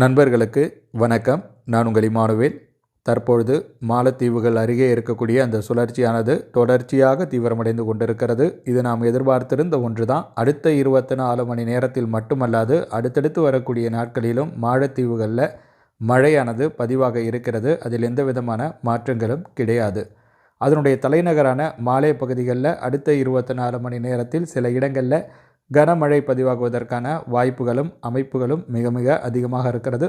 நண்பர்களுக்கு வணக்கம். நான் உங்கள் இமானுவேல். தற்பொழுது மாலத்தீவுகள் அருகே இருக்கக்கூடிய அந்த சுழற்சியானது தொடர்ச்சியாக தீவிரமடைந்து கொண்டிருக்கிறது. இது நாம் எதிர்பார்த்திருந்த ஒன்று தான் அடுத்த இருபத்தி நாலு மணி நேரத்தில் மட்டுமல்லாது அடுத்தடுத்து வரக்கூடிய நாட்களிலும் மாலத்தீவுகளில் மழையானது பதிவாக இருக்கிறது. அதில் எந்த விதமான மாற்றங்களும் கிடையாது. அதனுடைய தலைநகரான மாலே பகுதிகளில் அடுத்த இருபத்தி நாலு மணி நேரத்தில் சில இடங்களில் கனமழை பதிவாகுவதற்கான வாய்ப்புகளும் அமைப்புகளும் மிக மிக அதிகமாக இருக்கிறது.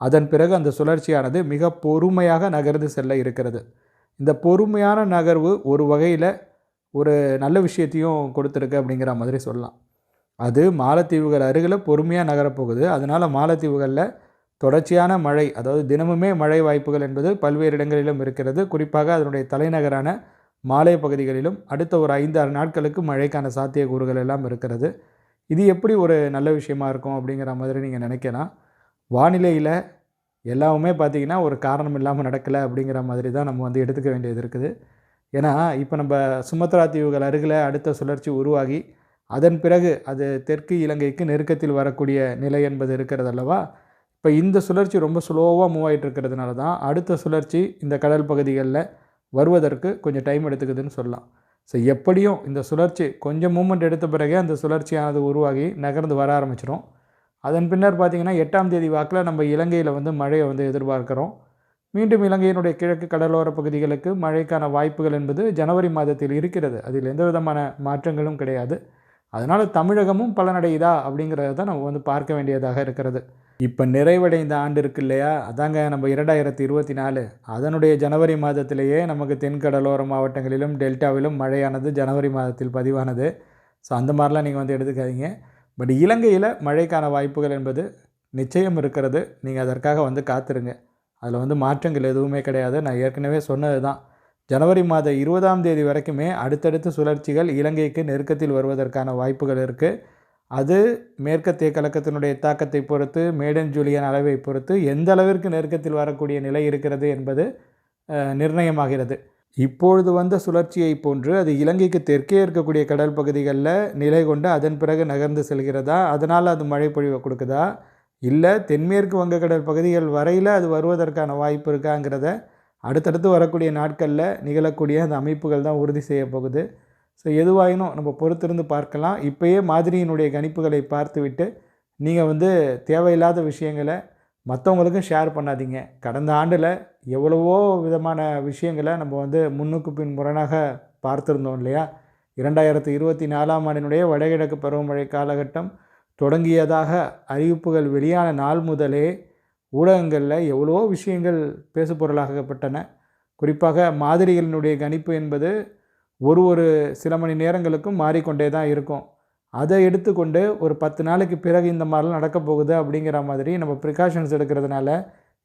அதன் பிறகு அந்த சுழற்சியானது மிக பொறுமையாக நகர்ந்து செல்ல இருக்கிறது. இந்த பொறுமையான நகர்வு ஒரு வகையில் ஒரு நல்ல விஷயத்தையும் கொடுத்துருக்கு அப்படிங்கிற மாதிரி சொல்லலாம். அது மாலத்தீவுகள் அருகில் பொறுமையாக நகரப்போகுது. அதனால் மாலத்தீவுகளில் தொடர்ச்சியான மழை அதாவது தினமுமே மழை வாய்ப்புகள் என்பது பல்வேறு இடங்களிலும் இருக்கிறது. குறிப்பாக அதனுடைய தலைநகரான மாலை பகுதிகளிலும் அடுத்த ஒரு ஐந்து ஆறு நாட்களுக்கு மழைக்கான சாத்தியக்கூறுகள் எல்லாம் இருக்கிறது. இது எப்படி ஒரு நல்ல விஷயமா இருக்கும் அப்படிங்கிற மாதிரி நீங்கள் நினைக்கலாம். வானிலையில் எல்லாமே பார்த்திங்கன்னா ஒரு காரணம் இல்லாமல் நடக்கலை அப்படிங்கிற மாதிரி தான் நம்ம வந்து எடுத்துக்க வேண்டியது இருக்குது. ஏன்னா இப்போ நம்ம சுமத்ரா தீவுகள் அருகில் அடுத்த சுழற்சி உருவாகி அதன் பிறகு அது தெற்கு இலங்கைக்கு நெருக்கத்தில் வரக்கூடிய நிலை என்பது இருக்கிறது அல்லவா? இப்போ இந்த சுழற்சி ரொம்ப ஸ்லோவாக மூவ் ஆகிட்டு இருக்கிறதுனால தான் அடுத்த சுழற்சி இந்த கடல் பகுதிகளில் வருவதற்கு கொஞ்சம் டைம் எடுத்துக்குதுன்னு சொல்லலாம். ஸோ எப்படியும் இந்த சுழற்சி கொஞ்சம் மூமெண்ட் எடுத்த பிறகே அந்த சுழற்சியானது உருவாகி நகர்ந்து வர ஆரம்பிச்சிடும் அதன் பின்னர் பார்த்திங்கன்னா எட்டாம் தேதி வாக்கில் நம்ம இலங்கையில் வந்து மழையை வந்து எதிர்பார்க்குறோம். மீண்டும் இலங்கையினுடைய கிழக்கு கடலோர பகுதிகளுக்கு மழைக்கான வாய்ப்புகள் என்பது ஜனவரி மாதத்தில் இருக்கிறது. அதில் எந்த விதமான மாற்றங்களும் கிடையாது. அதனால் தமிழகமும் பலனடையுதா அப்படிங்கிறத தான் நம்ம வந்து பார்க்க வேண்டியதாக இருக்கிறது. இப்போ நிறைவடைந்த ஆண்டு இருக்கு இல்லையா? அதாங்க நம்ம இரண்டாயிரத்தி இருபத்தி நாலு அதனுடைய ஜனவரி மாதத்திலேயே நமக்கு தென்கடலோர மாவட்டங்களிலும் டெல்டாவிலும் மழையானது ஜனவரி மாதத்தில் பதிவானது. ஸோ அந்த மாதிரிலாம் நீங்கள் வந்து எடுத்துக்காதீங்க. பட் இலங்கையில் மழைக்கான வாய்ப்புகள் என்பது நிச்சயம் இருக்கிறது. நீங்கள் அதற்காக வந்து காத்துருங்க. அதில் வந்து மாற்றங்கள் எதுவுமே கிடையாது. நான் ஏற்கனவே சொன்னது தான் ஜனவரி மாத இருபதாம் தேதி வரைக்குமே அடுத்தடுத்த சுழற்சிகள் இலங்கைக்கு நெருக்கத்தில் வருவதற்கான வாய்ப்புகள் இருக்குது அது மேற்கத்திய கலக்கத்தினுடைய தாக்கத்தை பொறுத்து மேடன் ஜூலியன் அளவை பொறுத்து எந்த அளவிற்கு நெருக்கத்தில் வரக்கூடிய நிலை இருக்கிறது என்பது நிர்ணயமாகிறது. இப்பொழுது வந்த சுழற்சியை போன்று அது இலங்கைக்கு தெற்கே இருக்கக்கூடிய கடல் பகுதிகளில் நிலை கொண்டு அதன் பிறகு நகர்ந்து செல்கிறதா? அதனால் அது மழை பொழிவை கொடுக்குதா? இல்லை தென்மேற்கு வங்கக்கடல் பகுதிகள் வரையில் அது வருவதற்கான வாய்ப்பு இருக்காங்கிறத அடுத்தடுத்து வரக்கூடிய நாட்களில் நிகழக்கூடிய அந்த அமைப்புகள் தான் உறுதி செய்ய போகுது. ஸோ எதுவாயினும் நம்ம பொறுத்திருந்து பார்க்கலாம். இப்போயே மாதிரியினுடைய கணிப்புகளை பார்த்துவிட்டு நீங்கள் வந்து தேவையில்லாத விஷயங்களை மற்றவங்களுக்கும் ஷேர் பண்ணாதீங்க. கடந்த ஆண்டில் எவ்வளவோ விதமான விஷயங்களை நம்ம வந்து முன்னுக்கு பின் முரணாக பார்த்துருந்தோம் இல்லையா? இரண்டாயிரத்து இருபத்தி நாலாம் ஆண்டினுடைய வடகிழக்கு பருவமழை காலகட்டம் தொடங்கியதாக அறிவிப்புகள் வெளியான நாள் முதலே ஊடகங்களில் எவ்வளோ விஷயங்கள் பேசுபொருளாகப்பட்டன குறிப்பாக மாதிரிகளினுடைய கணிப்பு என்பது ஒரு ஒரு சில மணி நேரங்களுக்கும் மாறிக்கொண்டே தான் இருக்கும். அதை எடுத்துக்கொண்டு ஒரு பத்து நாளைக்கு பிறகு இந்த மாதிரிலாம் நடக்க போகுது அப்படிங்கிற மாதிரி நம்ம ப்ரிகாஷன்ஸ் எடுக்கிறதுனால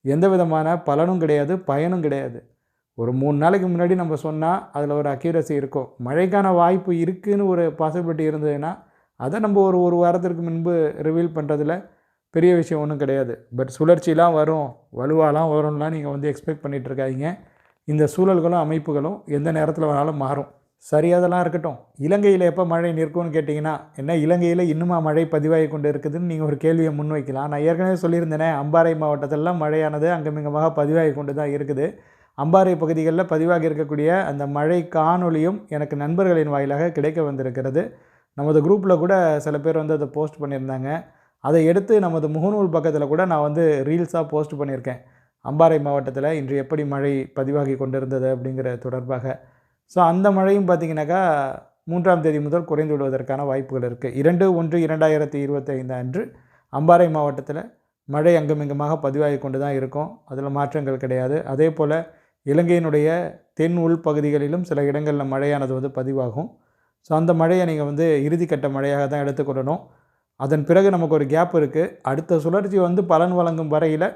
எந்த விதமான பலனும் கிடையாது பயனும் கிடையாது. ஒரு மூணு நாளைக்கு முன்னாடி நம்ம சொன்னால் அதில் ஒரு அக்யூரசி இருக்கும். மழைக்கான வாய்ப்பு இருக்குதுன்னு ஒரு பாசிபிலிட்டி இருந்ததுன்னா அதை நம்ம ஒரு ஒரு வாரத்திற்கு முன்பு ரிவீல் பண்ணுறதுல பெரிய விஷயம் ஒன்றும் கிடையாது. பட் சுழற்சிலாம் வரும் வலுவாலாம் வரும்லாம் நீங்கள் வந்து எக்ஸ்பெக்ட் பண்ணிகிட்ருக்காதீங்க இந்த சூழல்களும் அமைப்புகளும் எந்த நேரத்தில் வேணாலும் மாறும். சரி அதெல்லாம் இருக்கட்டும். இலங்கையில் எப்போ மழை நிற்கும்னு கேட்டிங்கன்னா என்ன இலங்கையில் இன்னுமா மழை பதிவாகி கொண்டு இருக்குதுன்னு நீங்கள் ஒரு கேள்வியை முன்வைக்கலாம். நான் ஏற்கனவே சொல்லியிருந்தேனே அம்பாறை மாவட்டத்திலலாம் மழையானது அங்கமிங்கமாக பதிவாகி கொண்டு தான் இருக்குது. அம்பாறை பகுதிகளில் பதிவாகி இருக்கக்கூடிய அந்த மழை காணொலியும் எனக்கு நண்பர்களின் வாயிலாக கிடைக்க வந்திருக்கிறது. நமது குரூப்பில் கூட சில பேர் வந்து அதை போஸ்ட் பண்ணியிருந்தாங்க. அதை எடுத்து நமது முகநூல் பக்கத்தில் கூட நான் வந்து ரீல்ஸாக போஸ்ட் பண்ணியிருக்கேன். அம்பாறை மாவட்டத்தில் இன்று எப்படி மழை பதிவாகி கொண்டிருந்தது அப்படிங்கிற தொடர்பாக. ஸோ அந்த மழையும் பார்த்திங்கனாக்கா மூன்றாம் தேதி முதல் குறைந்து விடுவதற்கான வாய்ப்புகள் இருக்குது இரண்டு ஒன்று இரண்டாயிரத்தி இருபத்தைந்து அன்று அம்பாறை மாவட்டத்தில் மழை அங்குமிங்குமாக பதிவாகி கொண்டு தான் இருக்கும். அதில் மாற்றங்கள் கிடையாது. அதே போல் இலங்கையினுடைய தென் உள் பகுதிகளிலும் சில இடங்களில் மழையானது வந்து பதிவாகும். ஸோ அந்த மழையை நீங்கள் வந்து இறுதிக்கட்ட மழையாக தான் எடுத்துக்கொள்ளணும். அதன் பிறகு நமக்கு ஒரு கேப் இருக்குது அடுத்த சுழற்சி வந்து பலன் வழங்கும் வரையில்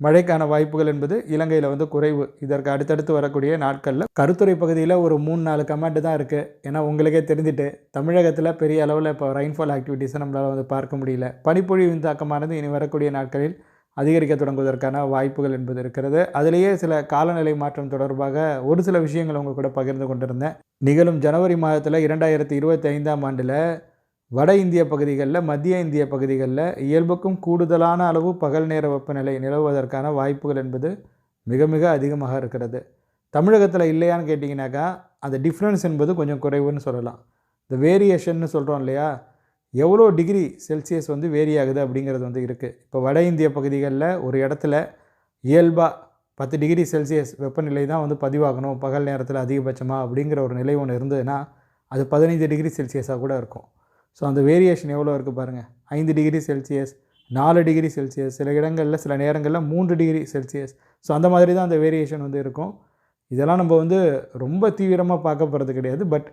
மழைக்கான வாய்ப்புகள் என்பது இலங்கையில் வந்து குறைவு. இதற்கு அடுத்தடுத்து வரக்கூடிய நாட்களில் கருத்துறை பகுதியில் ஒரு மூணு நாலு கமெண்ட் தான் இருக்குது ஏன்னா உங்களுக்கே தெரிஞ்சுட்டு தமிழகத்தில் பெரிய அளவில் இப்போ ரெயின்ஃபால் ஆக்டிவிட்டீஸை நம்மளால் வந்து பார்க்க முடியல. பனிப்பொழிவின் தாக்கமானது இனி வரக்கூடிய நாட்களில் அதிகரிக்க தொடங்குவதற்கான வாய்ப்புகள் என்பது இருக்கிறது. அதிலேயே சில காலநிலை மாற்றம் தொடர்பாக ஒரு சில விஷயங்கள் உங்கள் கூட பகிர்ந்து கொண்டிருந்தேன். நிகழும் ஜனவரி மாதத்தில் இரண்டாயிரத்தி இருபத்தி ஐந்தாம் ஆண்டில் வட இந்திய பகுதிகளில் மத்திய இந்திய பகுதிகளில் இயல்புக்கும் கூடுதலான அளவு பகல் நேர வெப்பநிலை நிலவுவதற்கான வாய்ப்புகள் என்பது மிக மிக அதிகமாக இருக்கிறது. தமிழகத்தில் இல்லையான்னு கேட்டிங்கனாக்கா அந்த டிஃப்ரென்ஸ் என்பது கொஞ்சம் குறைவுன்னு சொல்லலாம். இந்த வேரியேஷன்னு சொல்கிறோம் இல்லையா? எவ்வளோ டிகிரி செல்சியஸ் வந்து வேரி ஆகுது அப்படிங்கிறது வந்து இருக்குது இப்போ வட இந்திய பகுதிகளில் ஒரு இடத்துல இயல்பாக பத்து டிகிரி செல்சியஸ் வெப்பநிலை தான் வந்து பதிவாகணும் பகல் நேரத்தில் அதிகபட்சமாக அப்படிங்கிற ஒரு நிலை ஒன்று இருந்ததுன்னா அது பதினைந்து டிகிரி செல்சியஸாக கூட இருக்கும். ஸோ அந்த வேரியேஷன் எவ்வளோ இருக்குது பாருங்கள் ஐந்து டிகிரி செல்சியஸ் நாலு டிகிரி செல்சியஸ் சில இடங்களில் சில நேரங்களில் மூன்று டிகிரி செல்சியஸ் ஸோ அந்த மாதிரி தான் அந்த வேரியேஷன் வந்து இருக்கும். இதெல்லாம் நம்ம வந்து ரொம்ப தீவிரமாக பார்க்க போகிறது கிடையாது. பட்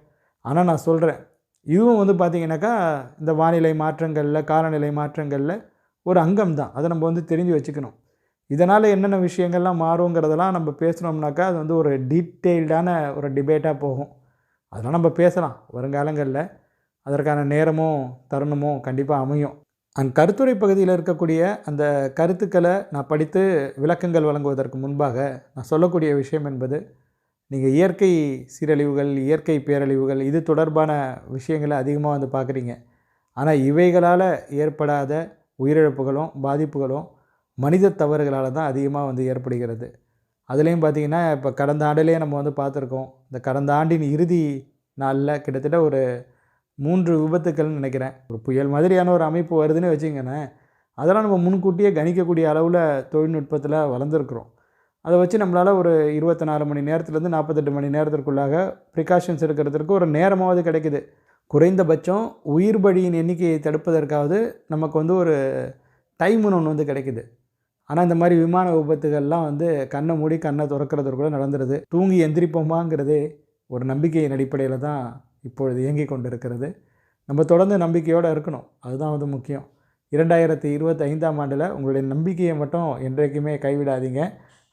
ஆனால் நான் சொல்கிறேன் இதுவும் வந்து பார்த்திங்கனாக்கா இந்த வானிலை மாற்றங்களில் காலநிலை மாற்றங்களில் ஒரு அங்கம் தான். அதை நம்ம வந்து தெரிஞ்சு வச்சுக்கணும். இதனால் என்னென்ன விஷயங்கள்லாம் மாறுங்கிறதெல்லாம் நம்ம பேசுனோம்னாக்கா அது வந்து ஒரு டீட்டெயில்டான ஒரு டிபேட்டாக போகும். அதெல்லாம் நம்ம பேசலாம். வருங்காலங்களில் அதற்கான நேரமும் தருணமும் கண்டிப்பாக அமையும். அந் கருத்துரை பகுதியில் இருக்கக்கூடிய அந்த கருத்துக்களை நான் படித்து விளக்கங்கள் வழங்குவதற்கு முன்பாக நான் சொல்லக்கூடிய விஷயம் என்பது நீங்கள் இயற்கை சீரழிவுகள் இயற்கை பேரழிவுகள் இது தொடர்பான விஷயங்களை அதிகமாக வந்து பார்க்குறீங்க. ஆனால் இவைகளால் ஏற்படாத உயிரிழப்புகளும் பாதிப்புகளும் மனித தவறுகளால் தான் அதிகமாக வந்து ஏற்படுகிறது. அதுலேயும் பார்த்திங்கன்னா இப்போ கடந்த ஆண்டிலே நம்ம வந்து பார்த்துருக்கோம். இந்த கடந்த ஆண்டின் இறுதி நாளில் கிட்டத்தட்ட ஒரு மூன்று விபத்துக்கள்னு நினைக்கிறேன். ஒரு புயல் மாதிரியான ஒரு அமைப்பு வருதுன்னு வச்சுங்கண்ணே அதெல்லாம் நம்ம முன்கூட்டியே கணிக்கக்கூடிய அளவில் தொழில்நுட்பத்தில் வளர்ந்துருக்குறோம். அதை வச்சு நம்மளால் ஒரு இருபத்தி நாலு மணி நேரத்துலேருந்து நாற்பத்தெட்டு மணி நேரத்திற்குள்ளாக ப்ரிகாஷன்ஸ் எடுக்கிறதுக்கு ஒரு நேரமாவது கிடைக்குது. குறைந்தபட்சம் உயிர் பலியின் எண்ணிக்கையை தடுப்பதற்காவது நமக்கு வந்து ஒரு டைம்னு ஒன்று வந்து கிடைக்குது. ஆனால் இந்த மாதிரி விமான விபத்துகள்லாம் வந்து கண்ணை மூடி கண்ணை திறக்கிறதுக்குள்ளே நடந்துருது. தூங்கி எந்திரிப்போமாங்கிறதே ஒரு நம்பிக்கையின் அடிப்படையில் தான் இப்பொழுது இயங்கி கொண்டு இருக்கிறது நம்ம தொடர்ந்து நம்பிக்கையோடு இருக்கணும். அதுதான் வந்து முக்கியம். இரண்டாயிரத்தி இருபத்தி ஐந்தாம் ஆண்டில் உங்களுடைய நம்பிக்கையை மட்டும் என்றைக்குமே கைவிடாதீங்க.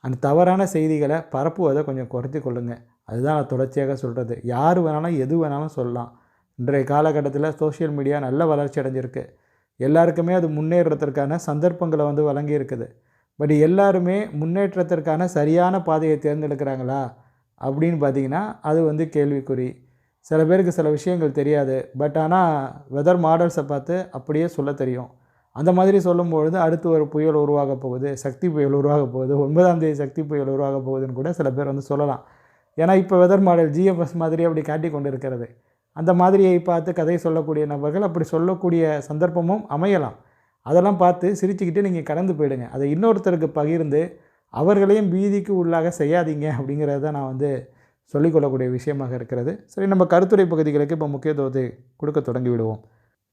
அந்த தவறான செய்திகளை பரப்புவதை கொஞ்சம் குறைச்சி கொள்ளுங்கள் அதுதான் நான் தொடர்ச்சியாக சொல்கிறது யார் வேணாலும் எது வேணாலும் சொல்லலாம். இன்றைய காலகட்டத்தில் சோஷியல் மீடியா நல்ல வளர்ச்சி அடைஞ்சிருக்கு. எல்லாருக்குமே அது முன்னேறத்திற்கான சந்தர்ப்பங்களை வந்து வழங்கி இருக்குது பட் எல்லாருமே முன்னேற்றத்திற்கான சரியான பாதையை தேர்ந்தெடுக்கிறாங்களா அப்படின்னு பார்த்தீங்கன்னா அது வந்து கேள்விக்குறி. சில பேருக்கு சில விஷயங்கள் தெரியாது. பட் ஆனால் வெதர் மாடல்ஸை பார்த்து அப்படியே சொல்ல தெரியும். அந்த மாதிரி சொல்லும்பொழுது அடுத்து ஒரு புயல் உருவாக போகுது சக்தி புயல் உருவாக போகுது ஒன்பதாம் தேதி சக்தி புயல் உருவாக போகுதுன்னு கூட சில பேர் வந்து சொல்லலாம். ஏன்னா இப்போ வெதர் மாடல் ஜிஎஃப்எஸ் மாதிரி அப்படி காட்டி கொண்டு இருக்கிறது அந்த மாதிரியை பார்த்து கதை சொல்லக்கூடிய நபர்கள் அப்படி சொல்லக்கூடிய சந்தர்ப்பமும் அமையலாம். அதெல்லாம் பார்த்து சிரிச்சுக்கிட்டு நீங்கள் கடந்து போயிடுங்க. அதை இன்னொருத்தருக்கு பகிர்ந்து அவர்களையும் பீதிக்கு உள்ளாக செய்யாதீங்க அப்படிங்கிறத நான் வந்து சொல்லிக்கொள்ளக்கூடிய விஷயமாக இருக்கிறது. சரி நம்ம கருத்துரை பகுதிகளுக்கு இப்போ முக்கியத்துவத்தை கொடுக்க தொடங்கிவிடுவோம்.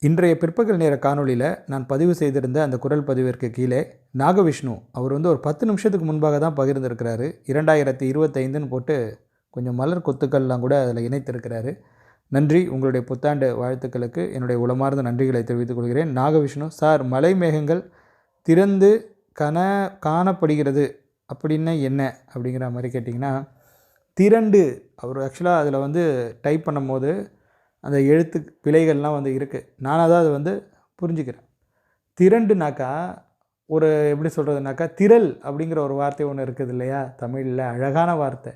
இன்றைய பிற்பகல் நேர காணொளியில் நான் பதிவு செய்திருந்த அந்த குரல் பதிவிற்கு கீழே நாகவிஷ்ணு அவர் வந்து ஒரு பத்து நிமிஷத்துக்கு முன்பாக தான் பகிர்ந்திருக்கிறாரு. இரண்டாயிரத்தி இருபத்தைந்துன்னு போட்டு கொஞ்சம் மலர் கொத்துக்கள்லாம் கூட அதில் இணைத்திருக்கிறாரு. நன்றி உங்களுடைய புத்தாண்டு வாழ்த்துக்களுக்கு என்னுடைய உளமார்ந்த நன்றிகளை தெரிவித்துக் கொள்கிறேன். நாகவிஷ்ணு சார் மலை மேகங்கள் திறந்து கன காணப்படுகிறது. அப்படின்னா என்ன? அப்படிங்கிற மாதிரி கேட்டிங்கன்னா திரண்டு அவர் ஆக்சுவலாக அதில் வந்து டைப் பண்ணும்போது அந்த எழுத்து பிழைகள்லாம் வந்து இருக்குது நானாக தான் அதை வந்து புரிஞ்சுக்கிறேன். திரண்டுனாக்கா ஒரு எப்படி சொல்கிறதுனாக்கா திரள் அப்படிங்கிற ஒரு வார்த்தை ஒன்று இருக்குது இல்லையா? தமிழில் அழகான வார்த்தை.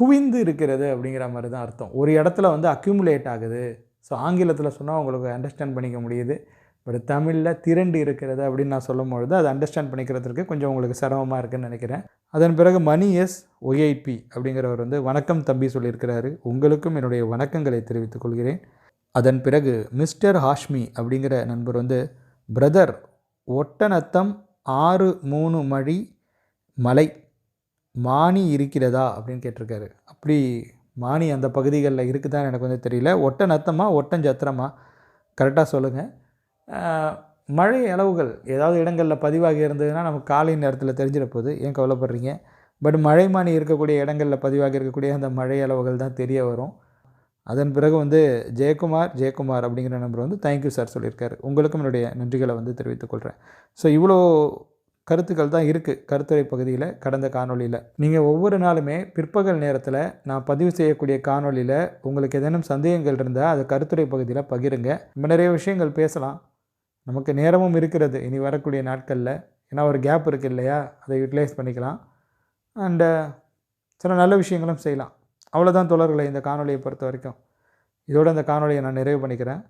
குவிந்து இருக்கிறது அப்படிங்கிற மாதிரி தான் அர்த்தம். ஒரு இடத்துல வந்து அக்யூமுலேட் ஆகுது. ஸோ ஆங்கிலத்தில் சொன்னால் உங்களுக்கு அண்டர்ஸ்டாண்ட் பண்ணிக்க முடியுது. பட் தமிழில் திரண்டு இருக்கிறது அப்படின்னு நான் சொல்லும் பொழுது அதை அண்டர்ஸ்டாண்ட் பண்ணிக்கிறதுக்கு கொஞ்சம் உங்களுக்கு சிரமமாக இருக்குன்னு நினைக்கிறேன். அதன் பிறகு மணி எஸ் ஒய்ஐபி அப்படிங்கிறவர் வந்து வணக்கம் தம்பி சொல்லியிருக்கிறாரு. உங்களுக்கும் என்னுடைய வணக்கங்களை தெரிவித்துக் கொள்கிறேன். அதன் பிறகு மிஸ்டர் ஹாஷ்மி அப்படிங்கிற நண்பர் வந்து பிரதர் ஒட்டநத்தம் ஆறு மூணு மழி மலை மானி இருக்கிறதா? அப்படின்னு கேட்டிருக்காரு. அப்படி மானி அந்த பகுதிகளில் இருக்குதான்னு எனக்கு வந்து தெரியல. ஒட்டநத்தமாக ஒட்டஞ்சத்திரமா? கரெக்டாக சொல்லுங்கள் மழை அளவுகள் ஏதாவது இடங்களில் பதிவாகி இருந்ததுன்னா நமக்கு காலை நேரத்தில் தெரிஞ்சிட போகுது. ஏன் கவலைப்படுறீங்க? பட் மழைமானி இருக்கக்கூடிய இடங்களில் பதிவாகி இருக்கக்கூடிய அந்த மழை அளவுகள் தான் தெரிய வரும். அதன் பிறகு வந்து ஜெயக்குமார் ஜெயக்குமார் அப்படிங்கிற நம்பர் வந்து தேங்க்யூ சார் சொல்லியிருக்காரு. உங்களுக்கும் என்னுடைய நன்றிகளை வந்து தெரிவித்துக்கொள்கிறேன் ஸோ இவ்வளோ கருத்துக்கள் தான் இருக்குது கருத்துரை பகுதியில் கடந்த காணொளியில். நீங்கள் ஒவ்வொரு நாளுமே பிற்பகல் நேரத்தில் நான் பதிவு செய்யக்கூடிய காணொளியில் உங்களுக்கு ஏதேனும் சந்தேகங்கள் இருந்தால் அதை கருத்துரை பகுதியில் பகிருங்க. நிறைய விஷயங்கள் பேசலாம். நமக்கு நேரமும் இருக்கிறது இனி வரக்கூடிய நாட்களில். ஏன்னா ஒரு கேப் இருக்குது இல்லையா? அதை யூட்டிலைஸ் பண்ணிக்கலாம். அண்டு சில நல்ல விஷயங்களும் செய்யலாம். அவ்வளோதான் தொடர்களை இந்த காணொலியை பொறுத்த வரைக்கும். இதோட இந்த காணொலியை நான் நிறைவு பண்ணிக்கிறேன்.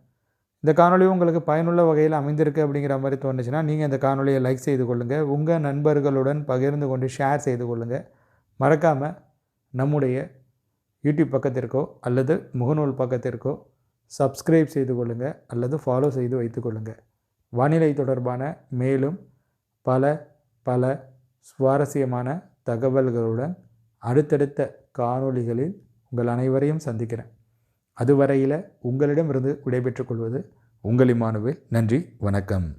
இந்த காணொளி உங்களுக்கு பயனுள்ள வகையில் அமைந்திருக்கு அப்படிங்கிற மாதிரி தோணுச்சுன்னா நீங்கள் இந்த காணொலியை லைக் செய்து கொள்ளுங்கள் உங்கள் நண்பர்களுடன் பகிர்ந்து கொண்டு ஷேர் செய்து கொள்ளுங்கள் மறக்காமல் நம்முடைய யூடியூப் பக்கத்திற்கோ அல்லது முகநூல் பக்கத்திற்கோ சப்ஸ்கிரைப் செய்து கொள்ளுங்கள் அல்லது ஃபாலோ செய்து வைத்துக்கொள்ளுங்கள் வானிலை தொடர்பான மேலும் பல பல சுவாரஸ்யமான தகவல்களுடன் அடுத்தடுத்த காணொளிகளில் உங்கள் அனைவரையும் சந்திக்கிறேன். அதுவரையில் உங்களிடமிருந்து விடைபெற்றுக் கொள்வது உங்கள் இமானுவேல். நன்றி வணக்கம்.